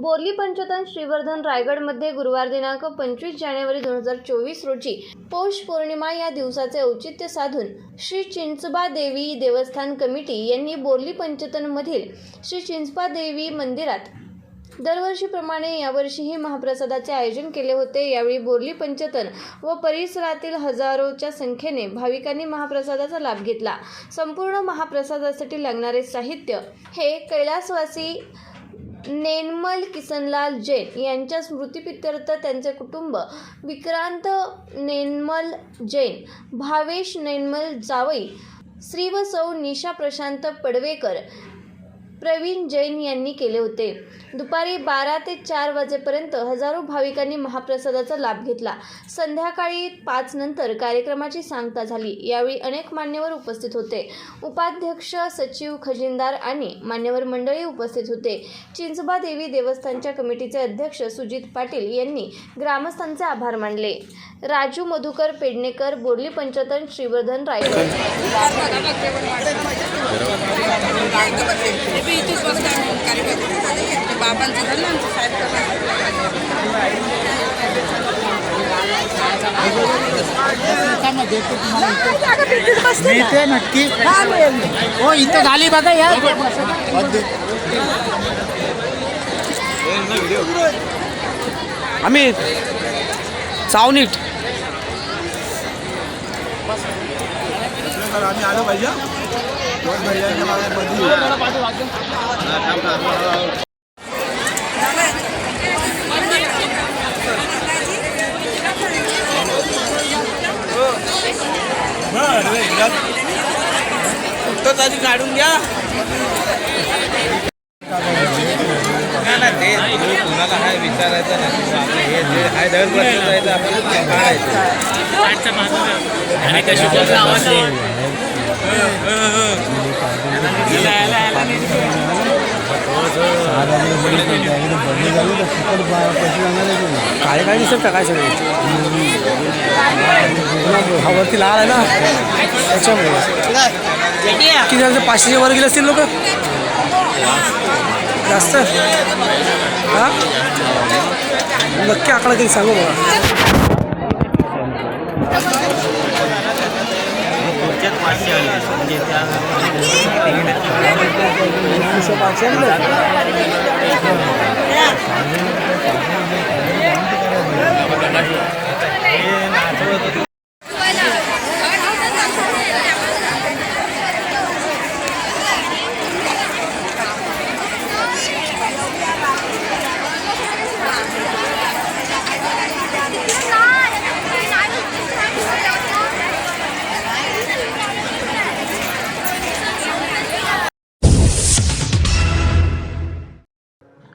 बोरली पंचतन श्रीवर्धन रायगडमध्ये गुरुवार दिनांक पंचवीस जानेवारी दोन हजार चोवीस रोजी पौष पौर्णिमा या दिवसाचे औचित्य साधून श्री चिंचबा देवी देवस्थान कमिटी यांनी बोरली पंचतनमधील श्री चिंचबा देवी मंदिरात दरवर्षीप्रमाणे यावर्षीही महाप्रसादाचे आयोजन केले होते. यावेळी बोरली पंचतन व परिसरातील हजारोच्या संख्येने भाविकांनी महाप्रसादाचा लाभ घेतला. संपूर्ण महाप्रसादासाठी लागणारे साहित्य हे कैलासवासी नेनमल किसनलाल जैन यांच्या स्मृतिप्रित्यर्थ त्यांचे कुटुंब. विक्रांत नेनमल जैन भावेश नेनमल जावई श्री व सौ निशा प्रशांत पडवेकर प्रवीण जैन यांनी केले होते. दुपारी बारा ते चार वाजेपर्यंत हजारो भाविकांनी महाप्रसादाचा लाभ घेतला. संध्याकाळी पाच नंतर कार्यक्रमाची सांगता झाली. यावेळी अनेक मान्यवर उपस्थित होते. उपाध्यक्ष सचिव खजिनदार आणि मान्यवर मंडळी उपस्थित होते. चिंचबा देवी देवस्थानच्या कमिटीचे अध्यक्ष सुजित पाटील यांनी ग्रामस्थांचे आभार मानले. राजू मधुकर पेडणेकर बोरली पंचतन श्रीवर्धन रायगड. बी इथेच बसतात कार्यक्रम बाबांचं झालं आमचं साहेब मिळते नक्की. हो इथं झाली बघा या. अमित सावनीट आम्ही आलो पाहिजे फक्त आधी काढून घ्या ते कुणाला हाय विचारायचं नाही हे जे हाय दर प्रश्न जायचं आपण काढायचं काय काय दिसत काय सगळे हा वरती लाल आहे ना त्याच्यामुळे किती झालं पाचशेच्या वर गेले असतील लोक जास्त हा नक्की आकडा किती सांगू बघा দুশো পার্সেন্ট